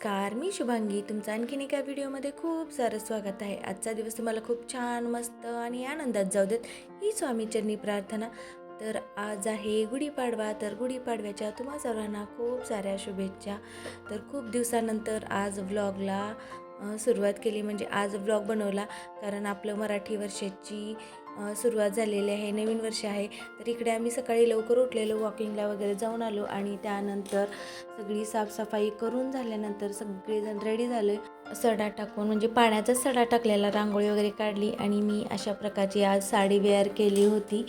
नमस्कार मी शुभांगी. तुमचं आणखीन एका व्हिडिओमध्ये खूप सारं स्वागत आहे. आजचा दिवस तुम्हाला खूप छान मस्त आणि आनंदात जाऊ देत ही स्वामीचरणी प्रार्थना. तर आज आहे गुढीपाडवा. तर गुढीपाडव्याच्या तुम्हा सर्वांना खूप साऱ्या शुभेच्छा. तर खूप दिवसानंतर आज व्लॉगला सुरुवात केली. म्हणजे आज व्लॉग बनवला. कारण आपलं मराठी वर्षाची सुरुवात झालेली आहे नवीन वर्ष आहे. तर इकडे आम्ही सकाळी लवकर उठलेलो वॉकिंगला वगैरे जाऊन आलो आणि त्यानंतर सगळी साफसफाई करून झाल्यानंतर सगळेजण रेडी झाले. सडा टाकून म्हणजे पाण्याचा सडा टाकलेला रांगोळी वगैरे काढली आणि मी अशा प्रकारची आज साडी वेअर केली होती.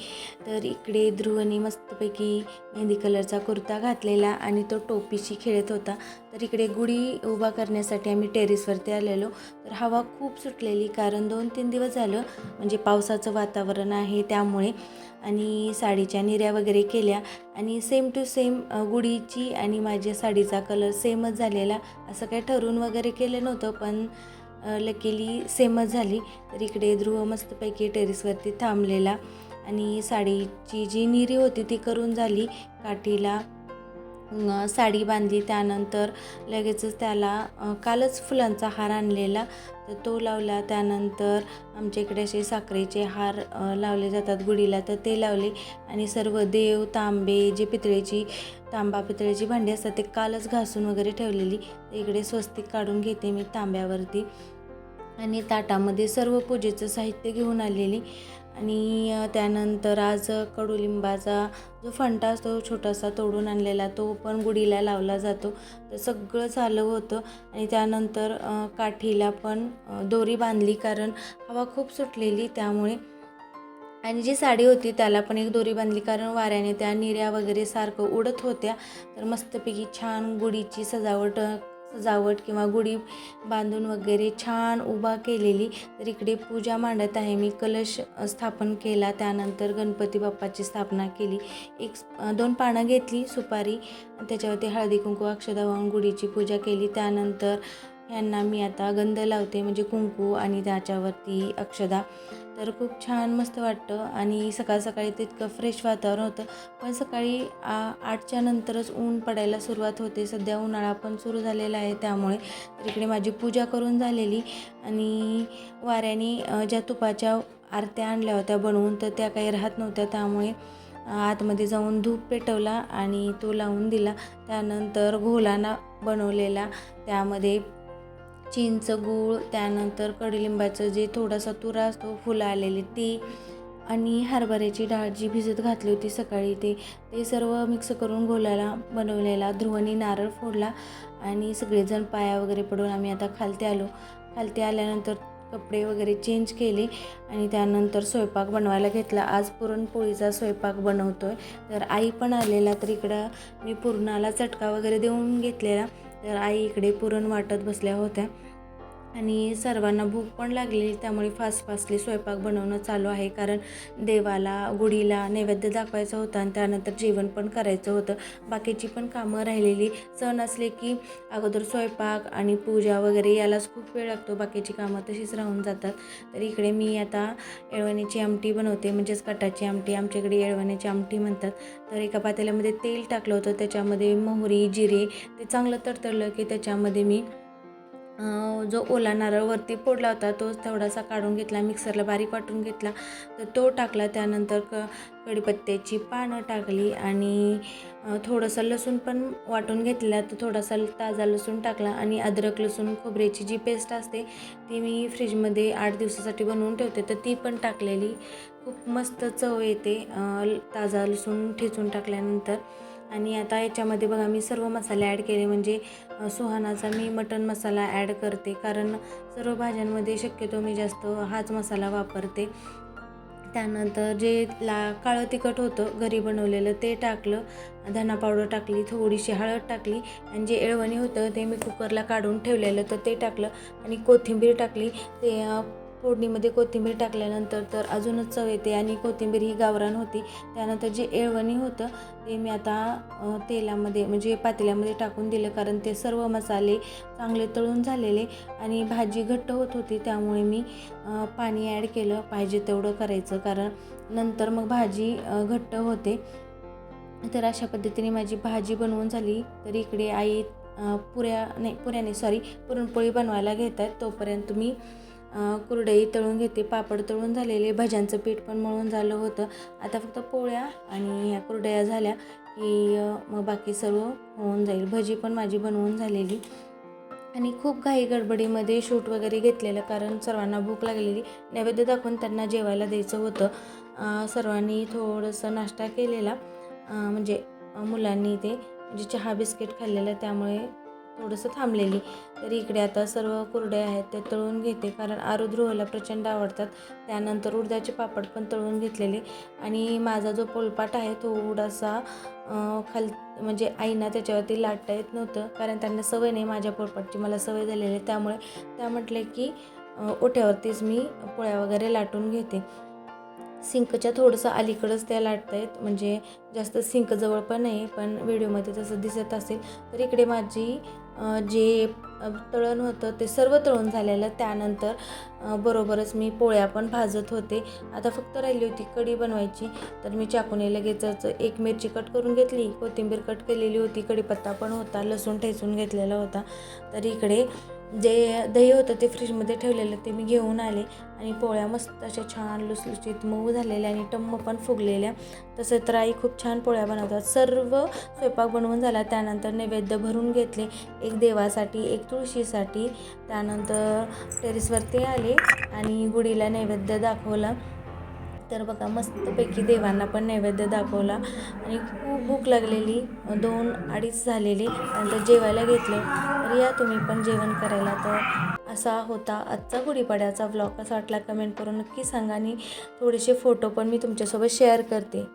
तर इकडे ध्रुवनी मस्तपैकी मेहंदी कलरचा कुर्ता घातलेला आणि तो टोपीशी खेळत होता. तर इकडे गुढी उभा करण्यासाठी आम्ही टेरेसवरती आलेलो. तर हवा खूप सुटलेली कारण दोन तीन दिवस झालं म्हणजे पावसाचं वातावरण आहे त्यामुळे. आणि साडीच्या निर्या वगैरे केल्या आणि सेम टू सेम गुढीची आणि माझ्या साडीचा कलर सेमच झालेला. असं काही ठरवून वगैरे केलं नव्हतं पण लकीली सेमच झाली. तर इकडे ध्रुव मस्तपैकी टेरेसवरती थांबलेला. आणि साडीची जी निरी होती ती करून झाली. काठीला साडी बांधली. त्यानंतर लगेचच त्याला कालच फुलांचा हार आणलेला. तर तो लावला. त्यानंतर आमच्या इकडे असे साखरेचे हार लावले जातात गुढीला. तर ते लावले आणि सर्व देव तांबे जे पितळेची तांबा पितळेची भांडी असतात ते कालच घासून वगैरे ठेवलेली. इकडे स्वस्तिक काढून घेते मी तांब्यावरती. आणि ताटामध्ये सर्व पूजेचं साहित्य घेऊन आलेली. आणि त्यानंतर आज कडुलिंबाचा जो फंटा असतो छोटासा तोडून आणलेला तो पण गुढीला लावला जातो. तर सगळं चालू होतं आणि त्यानंतर काठीला पण दोरी बांधली कारण हवा खूप सुटलेली त्यामुळे. आणि जी साडी होती त्याला पण एक दोरी बांधली कारण वाऱ्याने त्या निऱ्या वगैरे सारखं उडत होत्या. तर मस्तपैकी छान गुढीची सजावट सजावट किंवा गुढी बांधून वगैरे छान उभा केलेली. तर इकडे पूजा मांडत आहे. मी कलश स्थापन केला. त्यानंतर गणपती बाप्पाची स्थापना केली. एक दोन पानं घेतली सुपारी. त्याच्यावरती हळदी कुंकू अक्षदा वाहून गुढीची पूजा केली. त्यानंतर यांना मी आता गंध लावते म्हणजे कुंकू आणि त्याच्यावरती अक्षदा. तर खूप छान मस्त वाटतं आणि सकाळ सकाळी तितकं फ्रेश वातावरण होतं. पण सकाळी आ आठच्या नंतरच ऊन पडायला सुरुवात होते. सध्या उन्हाळा पण सुरू झालेला आहे त्यामुळे. तर इकडे माझी पूजा करून झालेली आणि वाऱ्याने ज्या तुपाच्या आरत्या आणल्या होत्या बनवून तर त्या काही राहत नव्हत्या. त्यामुळे आतमध्ये जाऊन धूप पेटवला आणि तो लावून दिला. त्यानंतर घोलाना बनवलेला. त्यामध्ये चिंच गूळ त्यानंतर कडुलिंबाचं जे थोडासा तुरा असतो फुलं आलेली ती आणि हरभऱ्याची डाळ जी भिजत घातली होती सकाळी ते ते सर्व मिक्स करून घोलाला बनवलेला ध्रुवनी नारळ फोडला आणि सगळेजण पाया वगैरे पडून आम्ही आता खालते आलो. खालते आल्यानंतर कपडे वगैरे चेंज केले आणि त्यानंतर स्वयंपाक बनवायला घेतला. आज पुरणपोळीचा स्वयंपाक बनवतो आहे तर आई पण आलेला तर इकडं मी पुरणाला चटका वगैरे देऊन घेतलेला. तर आई इकडे पुरण वाटत बसल्या होत्या. आणि सर्वांना भूक पण लागलेली त्यामुळे फास्ट फास्टली स्वयंपाक बनवणं चालू आहे. कारण देवाला गुढीला नैवेद्य दाखवायचा होता आणि त्यानंतर जेवण पण करायचं होतं. बाकीची पण कामं राहिलेली. सण असले की अगोदर स्वयंपाक आणि पूजा वगैरे यालाच खूप वेळ लागतो. बाकीची कामं तशीच राहून जातात. तर इकडे मी आता येळवण्याची आमटी बनवते. म्हणजेच कटाची आमटी. आमच्याकडे येळवण्याची आमटी म्हणतात. तर एका पातेल्यामध्ये तेल टाकलं होतं. त्याच्यामध्ये मोहरी जिरे ते चांगलं तरतरलं की त्याच्यामध्ये मी जो ओला नारळ वरती फोडला होता तो थोडासा काढून घेतला मिक्सरला बारीक वाटून घेतला. तर तो टाकला त्यानंतर क कढीपत्त्याची पानं टाकली आणि थोडंसं लसूण पण वाटून घेतला तर थोडासा ताजा लसूण टाकला आणि अद्रक लसूण खोबऱ्याची जी पेस्ट असते ती मी फ्रीजमध्ये आठ दिवसासाठी बनवून ठेवते. तर ती पण टाकलेली. खूप मस्त चव येते ताजा लसूण ठेचून टाकल्यानंतर. आणि आता याच्यामध्ये बघा मी सर्व मसाले ॲड केले. म्हणजे सुहानाचा मी मटन मसाला ॲड करते. कारण सर्व भाज्यांमध्ये शक्यतो मी जास्त हाच मसाला वापरते. त्यानंतर जे ला काळं तिखट होतं घरी बनवलेलं ते टाकलं. धना पावडर टाकली थोडीशी हळद टाकली. आणि जे एळवणी होतं ते मी कुकरला काढून ठेवलेलं तर ते टाकलं. आणि कोथिंबीर टाकली. ते फोडणीमध्ये कोथिंबीर टाकल्यानंतर तर अजूनच चव येते आणि कोथिंबीर ही गावरान होती. त्यानंतर जे एळवणी होतं ते मी आता तेलामध्ये म्हणजे पातेल्यामध्ये टाकून दिलं कारण ते सर्व मसाले चांगले तळून झालेले आणि भाजी घट्ट होत होती त्यामुळे मी पाणी ॲड केलं. पाहिजे तेवढं करायचं कारण नंतर मग भाजी घट्ट होते. तर अशा पद्धतीने माझी भाजी बनवून झाली. तर इकडे आई पुऱ्या नाही पुऱ्याने सॉरी पुरणपोळी बनवायला घेत आहेत तोपर्यंत तुम्ही कुरडई तळून घेते पापड तळून झालेले भज्यांचं पीठ पण मळून झालं होतं. आता फक्त पोळ्या आणि ह्या कुरडया झाल्या की मग बाकी सर्व होऊन जाईल. भजी पण माझी बनवून झालेली. आणि खूप घाई गडबडीमध्ये शूट वगैरे घेतलेलं कारण सर्वांना भूक लागलेली. नैवेद्य दाखवून त्यांना जेवायला द्यायचं होतं. सर्वांनी थोडंसं नाश्ता केलेला. म्हणजे मुलांनी ते म्हणजे चहा बिस्किट खाल्लेलं त्यामुळे थोडंसं थांबलेली. तर इकडे आता सर्व कुरडे आहेत ते तळून घेते. कारण आरुद्रोहला प्रचंड आवडतात. त्यानंतर उडदाचे पापड पण तळून घेतलेले. आणि माझा जो पोलपाट आहे थोडासा उडासा खाल म्हणजे आईना त्याच्यावरती लाटता येत नव्हतं. कारण त्यांना सवय नाही माझ्या पोलपाटची. मला सवय झालेली आहे. त्यामुळे त्या म्हटले की ओठ्यावरतीच मी पोळ्या वगैरे लाटून घेते. सिंकच्या थोडंसं अलीकडंच त्या लाटत आहेत म्हणजे जास्त सिंक जवळ पण नाही पण व्हिडिओमध्ये तसं दिसत असेल. तर इकडे माझी जे तळण होतं ते सर्व तळून झालेलं. त्यानंतर बरोबरच मी पोळ्या पण भाजत होते. आता फक्त राहिली होती कढी बनवायची. तर मी चाकूने लगेचच एक मिरची कट करून घेतली. कोथिंबीर कट केलेली होती. कढीपत्ता पण होता. लसूण ठेचून घेतलेला होता. तर इकडे जे दही होतं ते फ्रीजमध्ये ठेवलेलं ते मी घेऊन आले. आणि पोळ्या मस्त अशा छान लुसलुसीत मऊ झालेल्या आणि टम्म पण फुगलेल्या. तसं तर आई खूप छान पोळ्या बनवतात. सर्व स्वयंपाक बनवून झाला त्यानंतर नैवेद्य भरून घेतले. एक देवासाठी एक तुळशीसाठी. त्यानंतर टेरेसवरती आले आणि गुढीला नैवेद्य दाखवला. तर बघा मस्तपैकी देवांना पण नैवेद्य दाखवला. आणि खूप भूक लागलेली दोन अडीच झालेली. नंतर जेवायला घेतलं. तर या तुम्ही पण जेवण करायला. तर असा होता आजचा गुढीपाड्याचा व्लॉग असा वाटला कमेंट करून नक्की सांगा आणि थोडेसे फोटो पण मी तुमच्यासोबत शेअर करते.